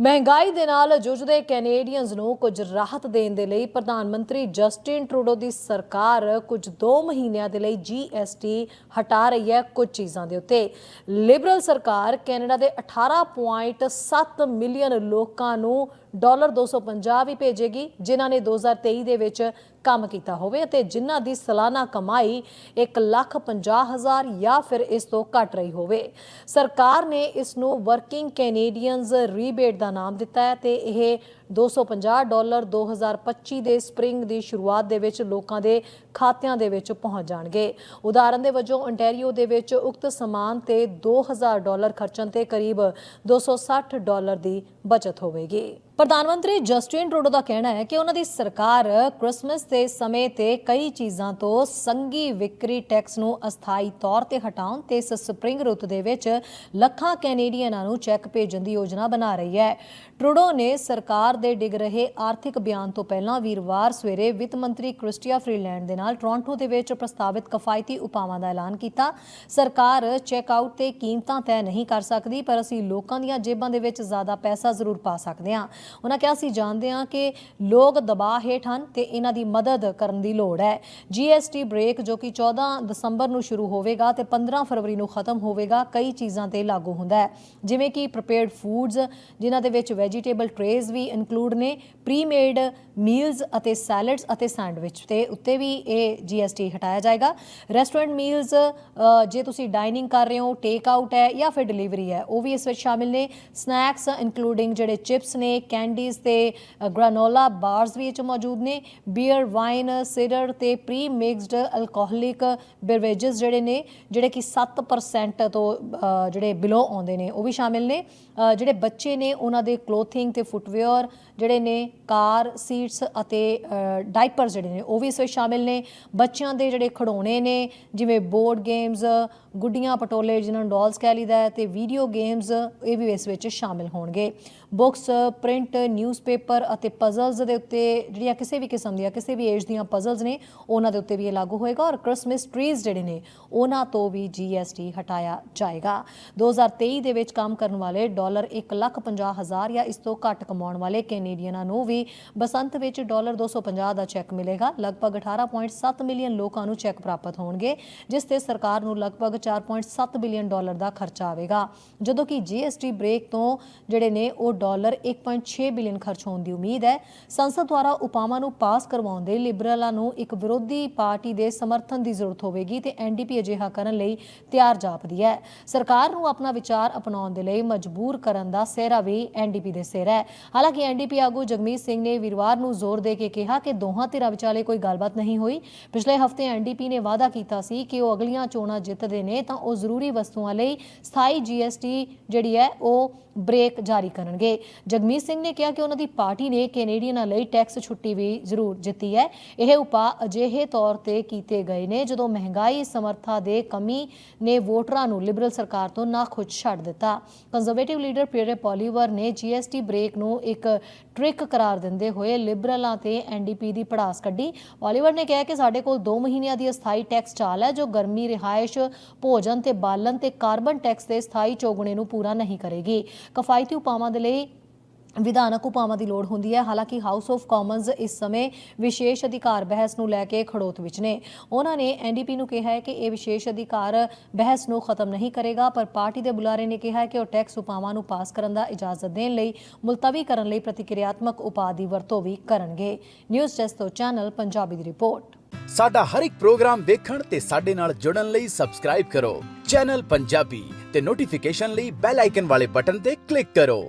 ਮਹਿੰਗਾਈ ਦੇ ਨਾਲ ਜੂਝਦੇ ਕੈਨੇਡੀਅਨਸ ਨੂੰ ਕੁਝ ਰਾਹਤ ਦੇਣ ਦੇ ਲਈ ਪ੍ਰਧਾਨ ਮੰਤਰੀ ਜਸਟਿਨ ਟਰੂਡੋ ਦੀ ਸਰਕਾਰ ਕੁਝ 2 ਮਹੀਨਿਆਂ ਦੇ ਲਈ GST ਹਟਾ ਰਹੀ ਹੈ ਕੁਝ ਚੀਜ਼ਾਂ ਦੇ ਉੱਤੇ। ਲਿਬਰਲ ਸਰਕਾਰ ਕੈਨੇਡਾ ਦੇ 18.7 ਮਿਲੀਅਨ ਲੋਕਾਂ ਨੂੰ ਡਾਲਰ 250 ਵੀ ਭੇਜੇਗੀ ਜਿਨ੍ਹਾਂ ਨੇ 2023 ਦੇ ਵਿੱਚ ਕੰਮ ਕੀਤਾ ਹੋਵੇ ਅਤੇ ਜਿਨ੍ਹਾਂ ਦੀ ਸਾਲਾਨਾ ਕਮਾਈ 1,50,000 ਜਾਂ ਫਿਰ ਇਸ ਤੋਂ ਘੱਟ ਰਹੀ ਹੋਵੇ। ਸਰਕਾਰ ਨੇ ਇਸ ਨੂੰ ਵਰਕਿੰਗ ਕੈਨੇਡੀਅਨਸ ਰੀਬੇਟ ਦਾ ਨਾਮ ਦਿੱਤਾ ਹੈ ਤੇ ਇਹ 250 ਡਾਲਰ 2025 ਦੇ ਸਪ੍ਰਿੰਗ ਦੀ ਸ਼ੁਰੂਆਤ ਦੇ ਵਿੱਚ ਲੋਕਾਂ ਦੇ ਖਾਤਿਆਂ ਦੇ ਵਿੱਚ ਪਹੁੰਚ ਜਾਣਗੇ। ਉਦਾਹਰਨ ਦੇ ਵਜੋਂ ontario ਦੇ ਵਿੱਚ ਉਕਤ ਸਮਾਨ ਤੇ 2000 ਡਾਲਰ ਖਰਚਣ ਤੇ ਕਰੀਬ 260 ਡਾਲਰ ਦੀ ਬਚਤ ਹੋਵੇਗੀ। ਪ੍ਰਧਾਨ ਮੰਤਰੀ ਜਸਟਿਨ ਟਰੂਡੋ ਦਾ ਕਹਿਣਾ ਹੈ ਕਿ ਉਹਨਾਂ ਦੀ ਸਰਕਾਰ ਕ੍ਰਿਸਮਸ ਦੇ ਸਮੇਂ ਤੇ ਕਈ ਚੀਜ਼ਾਂ ਤੋਂ ਸੰਗੀ ਵਿਕਰੀ ਟੈਕਸ ਨੂੰ ਅਸਥਾਈ ਤੌਰ ਤੇ ਹਟਾਉਣ ਤੇ ਇਸ ਸਪ੍ਰਿੰਗ ਰੁੱਤ ਦੇ ਵਿੱਚ ਲੱਖਾਂ ਕੈਨੇਡੀਅਨਾਂ ਨੂੰ ਚੈੱਕ ਭੇਜਣ ਦੀ ਯੋਜਨਾ ਬਣਾ ਰਹੀ ਹੈ। ਟਰੂਡੋ ਨੇ ਸਰਕਾਰ ਦੇ ਡਿੱਗ ਰਹੇ ਆਰਥਿਕ ਬਿਆਨ ਤੋਂ ਪਹਿਲਾਂ ਵੀਰਵਾਰ ਸਵੇਰੇ ਵਿੱਤ ਮੰਤਰੀ ਕ੍ਰਿਸਟੀਆ ਫਰੀਲੈਂਡ ਦੇ ਨਾਲ ਟੋਰਾਂਟੋ ਦੇ ਵਿੱਚ ਪ੍ਰਸਤਾਵਿਤ ਕਿਫਾਇਤੀ ਉਪਾਵਾਂ ਦਾ ਐਲਾਨ ਕੀਤਾ। ਸਰਕਾਰ ਚੈੱਕ ਆਊਟ ਤੇ ਕੀਮਤਾਂ ਤੈਅ ਨਹੀਂ ਕਰ ਸਕਦੀ, ਪਰ ਅਸੀਂ ਲੋਕਾਂ ਦੀਆਂ ਜੇਬਾਂ ਦੇ ਵਿੱਚ ਜ਼ਿਆਦਾ ਪੈਸਾ ਜ਼ਰੂਰ ਪਾ ਸਕਦੇ ਹਾਂ। ਉਹਨਾਂ ਕਿਹਾ ਅਸੀਂ ਜਾਣਦੇ ਹਾਂ ਕਿ ਲੋਕ ਦਬਾਅ ਹੇਠ ਹਨ ਤੇ ਇਹਨਾਂ ਦੀ ਮਦਦ ਕਰਨ ਦੀ ਲੋੜ ਹੈ। GST ਬ੍ਰੇਕ ਜੋ ਕਿ 14 ਦਸੰਬਰ ਨੂੰ ਸ਼ੁਰੂ ਹੋਵੇਗਾ ਤੇ 15 ਫਰਵਰੀ ਨੂੰ ਖਤਮ ਹੋਵੇਗਾ, ਕਈ ਚੀਜ਼ਾਂ ਤੇ ਲਾਗੂ ਹੁੰਦਾ ਹੈ। ਜਿਵੇਂ ਕਿ ਪ੍ਰੀਪੇਅਰਡ ਫੂਡਸ ਜਿਨ੍ਹਾਂ ਦੇ ਵਿੱਚ ਵੈਜੀਟੇਬਲ ਟਰੇਜ਼ ਵੀ ਇਨਕਲੂਡ ਨੇ ਪ੍ਰੀਮੇਡ ਮੀਲਸ ਅਤੇ ਸੈਲਡਸ ਅਤੇ ਸੈਂਡਵਿਚ ਤੇ ਉੱਤੇ ਵੀ ਇਹ GST ਹਟਾਇਆ ਜਾਏਗਾ। ਰੈਸਟੋਰੈਂਟ ਮੀਲਸ ਜੇ ਤੁਸੀਂ ਡਾਈਨਿੰਗ ਕਰ ਰਹੇ ਹੋ ਟੇਕ ਆਊਟ ਹੈ ਜਾਂ ਫਿਰ ਡਿਲੀਵਰੀ ਹੈ, ਉਹ ਵੀ ਇਸ ਵਿੱਚ ਸ਼ਾਮਿਲ ਨੇ। ਸਨੈਕਸ ਇਨਕਲੂਡਿੰਗ ਜਿਹੜੇ ਚਿਪਸ ਨੇ ਕੈਂਡੀਜ਼ ਤੇ ਗ੍ਰਾਨੋਲਾ ਬਾਰਸ ਵੀ ਇਹ 'ਚ ਮੌਜੂਦ ਨੇ ਬੀਅਰ ਵਾਈਨ ਸਿਡਰ ਤੇ ਪ੍ਰੀ ਮਿਕਸਡ ਅਲਕੋਹਲਿਕ ਬੇਵਰੇजेस ਜਿਹੜੇ ਨੇ, ਜਿਹੜੇ ਕਿ 7% ਤੋਂ ਜਿਹੜੇ ਬਿਲੋ ਆਉਂਦੇ ਨੇ, ਉਹ ਵੀ ਸ਼ਾਮਿਲ ਨੇ। ਜਿਹੜੇ ਬੱਚੇ ਨੇ, ਉਹਨਾਂ ਦੇ ਕਲੋਥਿੰਗ ਤੇ ਫੁੱਟਵੇਅਰ ਜਿਹੜੇ ਨੇ, ਕਾਰ ਸੀਟਸ ਅਤੇ ਡਾਈਪਰਸ ਜਿਹੜੇ ਨੇ, ਉਹ ਵੀ ਇਸ ਵਿੱਚ ਸ਼ਾਮਿਲ ਨੇ। ਬੱਚਿਆਂ ਦੇ ਜਿਹੜੇ ਖਿਡੌਣੇ ਨੇ, ਜਿਵੇਂ ਬੋਰਡ ਗੇਮਸ ਗੁੱਡੀਆਂ ਪਟੋਲੇ ਜਿਨ੍ਹਾਂ ਨੂੰ ਡਾਲਸ ਕਹਿ ਲਈਦਾ ਹੈ, ਤੇ ਵੀਡੀਓ ਗੇਮਸ ਇਹ ਵੀ ਇਸ ਵਿੱਚ ਸ਼ਾਮਿਲ ਹੋਣਗੇ। ਬੁੱਕਸ ਪ੍ਰਿੰਟ ਨਿਊਜ਼ਪੇਪਰ ਅਤੇ ਪਜ਼ਲਸ ਦੇ ਉੱਤੇ ਜਿਹੜੀਆਂ ਕਿਸੇ ਵੀ ਕਿਸਮ ਦੀਆਂ ਕਿਸੇ ਵੀ ਏਜ ਦੀਆਂ ਪਜ਼ਲਸ ਨੇ ਉਹਨਾਂ ਦੇ ਉੱਤੇ ਵੀ ਇਹ ਲਾਗੂ ਹੋਏਗਾ ਔਰ ਕ੍ਰਿਸਮਸ ਟਰੀਜ਼ ਜਿਹੜੇ ਨੇ ਉਹਨਾਂ ਤੋਂ ਵੀ GST ਹਟਾਇਆ ਜਾਏਗਾ। 2023 ਦੇ ਵਿੱਚ ਕੰਮ ਕਰਨ ਵਾਲੇ ਡਾਲਰ 1,50,000 ਜਾਂ ਇਸ ਤੋਂ ਘੱਟ ਕਮਾਉਣ ਵਾਲੇ ਕੈਨੇਡੀਅਨਾਂ ਨੂੰ ਵੀ ਬਸੰਤ ਵਿੱਚ ਡਾਲਰ 250 ਦਾ ਚੈੱਕ ਮਿਲੇਗਾ। ਲਗਭਗ 18.7 ਮਿਲੀਅਨ ਲੋਕਾਂ ਨੂੰ ਚੈੱਕ ਪ੍ਰਾਪਤ ਹੋਣਗੇ ਜਿਸ ਤੇ ਸਰਕਾਰ ਨੂੰ ਲਗਭਗ 4.7 ਬਿਲੀਅਨ ਡਾਲਰ ਦਾ ਖਰਚਾ ਆਵੇਗਾ। ਜਦੋਂ ਕਿ GST ਬ੍ਰੇਕ ਤੋਂ ਜਿਹੜੇ ਨੇ ਉਹ ਡਾਲਰ 1.6 ਬਿਲੀਅਨ ਖਰਚ ਹੋਣ ਦੀ ਉਮੀਦ ਹੈ। ਸੰਸਦ ਦੁਆਰਾ ਉਪਾਵਾਂ ਨੂੰ ਪਾਸ ਕਰਵਾਉਣ ਦੇ ਲਿਬਰਲਾਂ ਨੂੰ ਇੱਕ ਵਿਰੋਧੀ ਪਾਰਟੀ ਦੇ ਸਮਰਥਨ ਦੀ ਜ਼ਰੂਰਤ ਹੋਵੇਗੀ ਤੇ ਐਨਡੀਪੀ ਅਜਿਹਾ ਕਰਨ ਲਈ ਤਿਆਰ ਜਾਪਦੀ ਹੈ। ਸਰਕਾਰ ਨੂੰ ਆਪਣਾ ਵਿਚਾਰ ਅਪਣਾਉਣ ਦੇ ਲਈ ਮਜਬੂਰ ਕਰਨ ਦਾ ਸਿਹਰਾ ਵੀ ਐਨਡੀਪੀ ਦੇ ਸਿਰ ਹੈ। ਹਾਲਾਂਕਿ ਐਨਡੀਪੀ ਆਗੂ ਜਗਮੀਤ ਸਿੰਘ ਨੇ ਵੀਰਵਾਰ ਨੂੰ ਜ਼ੋਰ ਦੇ ਕੇ ਕਿਹਾ ਕਿ ਦੋਹਾਂ ਧਿਰਾਂ ਵਿਚਾਲੇ ਕੋਈ ਗੱਲਬਾਤ ਨਹੀਂ ਹੋਈ। ਪਿਛਲੇ ਹਫ਼ਤੇ ਐਨਡੀਪੀ ਨੇ ਵਾਅਦਾ ਕੀਤਾ ਸੀ ਕਿ ਉਹ ਅਗਲੀਆਂ ਚੋਣਾਂ ਜਿੱਤਦੇ ਨੇ ਤਾਂ ਉਹ ਜ਼ਰੂਰੀ ਵਸਤੂਆਂ ਲਈ ਸਥਾਈ ਜੀਐਸਟੀ ਜਿਹੜੀ ਹੈ ਉਹ ਬ੍ਰੇਕ ਜਾਰੀ ਕਰਨਗੇ। ਜਗਮੀਤ ਸਿੰਘ ਨੇ ਕਿਹਾ ਕਿ ਉਹਨਾਂ ਦੀ ਪਾਰਟੀ ਨੇ ਕੈਨੇਡੀਅਨਾਂ ਲਈ ਟੈਕਸ ਛੁੱਟੀ ਵੀ ਜ਼ਰੂਰ ਜਿੱਤੀ ਹੈ। ਇਹ ਉਪਾਅ ਅਜਿਹੇ ਤੌਰ ਤੇ ਕੀਤੇ ਗਏ ਨੇ ਜਦੋਂ ਮਹਿੰਗਾਈ, ਸਮਰਥਾ ਦੇ ਕਮੀ ਨੇ ਵੋਟਰਾਂ ਨੂੰ ਲਿਬਰਲ ਸਰਕਾਰ ਤੋਂ ਨਾਖੁਸ਼ ਛੱਡ ਦਿੱਤਾ। ਕੰਜ਼ਰਵੇਟਿਵ ਲੀਡਰ ਪੀਅਰ ਪੋਲੀਵਰ ਨੇ ਜੀਐਸਟੀ ਬ੍ਰੇਕ ਨੂੰ ਇੱਕ ਟ੍ਰਿਕ ਕਰਾਰ ਦਿੰਦੇ ਹੋਏ ਲਿਬਰਲਾਂ ਤੇ ਐਨਡੀਪੀ ਦੀ ਪੜਾਸ ਕੱਢੀ। ਪੋਲੀਵਰ ਨੇ ਕਿਹਾ ਕਿ ਸਾਡੇ ਕੋਲ 2 ਮਹੀਨਿਆਂ ਦੀ ਅਸਥਾਈ ਟੈਕਸ ਚਾਲ ਹੈ ਜੋ ਗਰਮੀ, ਰਿਹਾਇਸ਼, ਭੋਜਨ ਤੇ ਬਾਲਣ ਤੇ ਕਾਰਬਨ ਟੈਕਸ ਦੇ ਸਥਾਈ ਚੋਗਣੇ ਨੂੰ ਪੂਰਾ ਨਹੀਂ ਕਰੇਗੀ। ਕਫਾਇਤੀ ਉਪਾਵਾਂ ਦੇ ਲਈ ਵਿਧਾਨਕ ਉਪਾਵਾਂ ਦੀ ਲੋੜ ਹੁੰਦੀ ਹੈ। ਹਾਲਾਂਕਿ ਹਾਊਸ ਆਫ ਕਾਮਨਸ ਇਸ ਸਮੇਂ ਵਿਸ਼ੇਸ਼ ਅਧਿਕਾਰ ਬਹਿਸ ਨੂੰ ਲੈ ਕੇ ਖੜੋਤ ਵਿੱਚ ਨੇ। ਉਹਨਾਂ ਨੇ ਐਨਡੀਪੀ ਨੂੰ ਕਿਹਾ ਹੈ ਕਿ ਇਹ ਵਿਸ਼ੇਸ਼ ਅਧਿਕਾਰ ਬਹਿਸ ਨੂੰ ਖਤਮ ਨਹੀਂ ਕਰੇਗਾ, ਪਰ ਪਾਰਟੀ ਦੇ ਬੁਲਾਰੇ ਨੇ ਕਿਹਾ ਹੈ ਕਿ ਉਹ ਟੈਕਸ ਉਪਾਵਾਂ ਨੂੰ ਪਾਸ ਕਰਨ ਦਾ ਇਜਾਜ਼ਤ ਦੇਣ ਲਈ ਮੁਲਤਵੀ ਕਰਨ ਲਈ ਪ੍ਰਤੀਕਿਰਿਆਤਮਕ ਉਪਾਅ ਦੀ ਵਰਤੋਂ ਵੀ ਕਰਨਗੇ। ਨਿਊਜ਼ ਡੈਸਕ ਤੋਂ ਚੈਨਲ ਪੰਜਾਬੀ ਦੀ ਰਿਪੋਰਟ। ਸਾਡਾ ਹਰ ਇੱਕ ਪ੍ਰੋਗਰਾਮ ਦੇਖਣ ਤੇ ਸਾਡੇ ਨਾਲ ਜੁੜਨ ਲਈ ਸਬਸਕ੍ਰਾਈਬ ਕਰੋ। ਚੈਨਲ ਪੰਜਾਬੀ ਤੇ ਨੋਟੀਫਿਕੇਸ਼ਨ ਲਈ ਬੈਲ ਆਈਕਨ ਵਾਲੇ ਬਟਨ ਤੇ ਕਲਿੱਕ ਕਰੋ।